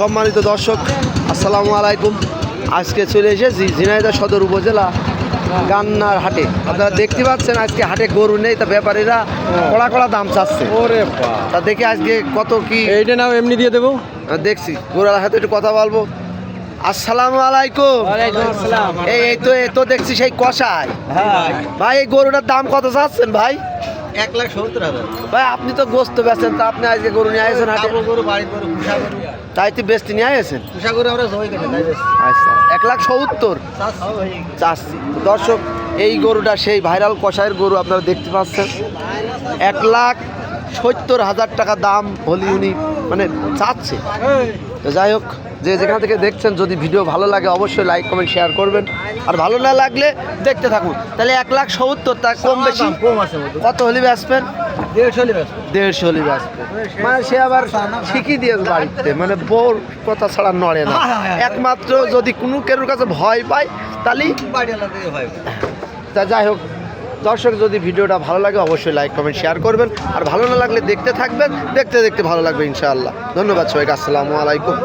সম্মানিত দর্শক আসসালামু আলাইকুম। আজকে চলে এসেছি ঝিনাইদহ সদর উপজেলা গান্নার হাটে। আপনারা দেখতে পাচ্ছেন আজকে হাটে গরু নেই তা ব্যাপারীরা কড়া কড়া দাম চাচ্ছে। ওরে তা দেখি আজকে কত কি? এইটা নাও এমনি দিয়ে দেবো। দেখছি গরুর হাতে একটু কথা বলব। আসসালামু আলাইকুম। এই এই তো এই তো দেখছি সেই কষাই হ্যাঁ। ভাই এই গরুটার দাম কত চাচ্ছেন ভাই? এক লাখ সত্তর হাজার। ভাই আপনি তো গোস্ত বেচেন তা আপনি আজকে গরু নিয়ে আসেন হাটে? গরু বাড়ির গরু তাই তো বেচতে নিয়ে আসেন পুষা গরু আমরা জমি কেটে তাই আচ্ছা এক লাখ সত্তর? চাষি দর্শক এই গরুটা সেই ভাইরাল কষায়ের গরু আপনারা দেখতে পাচ্ছেন। এক লাখ সত্তর হাজার টাকা দাম হলি উনি মানে চাচ্ছে। তো যাই হোক যে যেখান থেকে দেখছেন যদি ভিডিও ভালো লাগে অবশ্যই লাইক কমেন্ট শেয়ার করবেন। আর ভালো না লাগলে দেখতে থাকুন। তাহলে এক লাখ সত্তর তা কম বেশি। কত হলি বেচবেন দেড়শো হলি বেচবেন মানে সে আবার শিখিয়ে দিয়েছে বাড়িতে মানে বোর কথা ছাড়া নড়ে না। একমাত্র যদি কোনো কেরোর কাছে ভয় পায় হয় তা যাই হোক দর্শক, যদি ভিডিওটা ভালো লাগে, অবশ্যই লাইক কমেন্ট শেয়ার করবেন। আর ভালো না লাগলে দেখতে থাকবেন, দেখতে দেখতে ভালো লাগবে ইনশাআল্লাহ। ধন্যবাদ সবাইকে, আসসালামু আলাইকুম।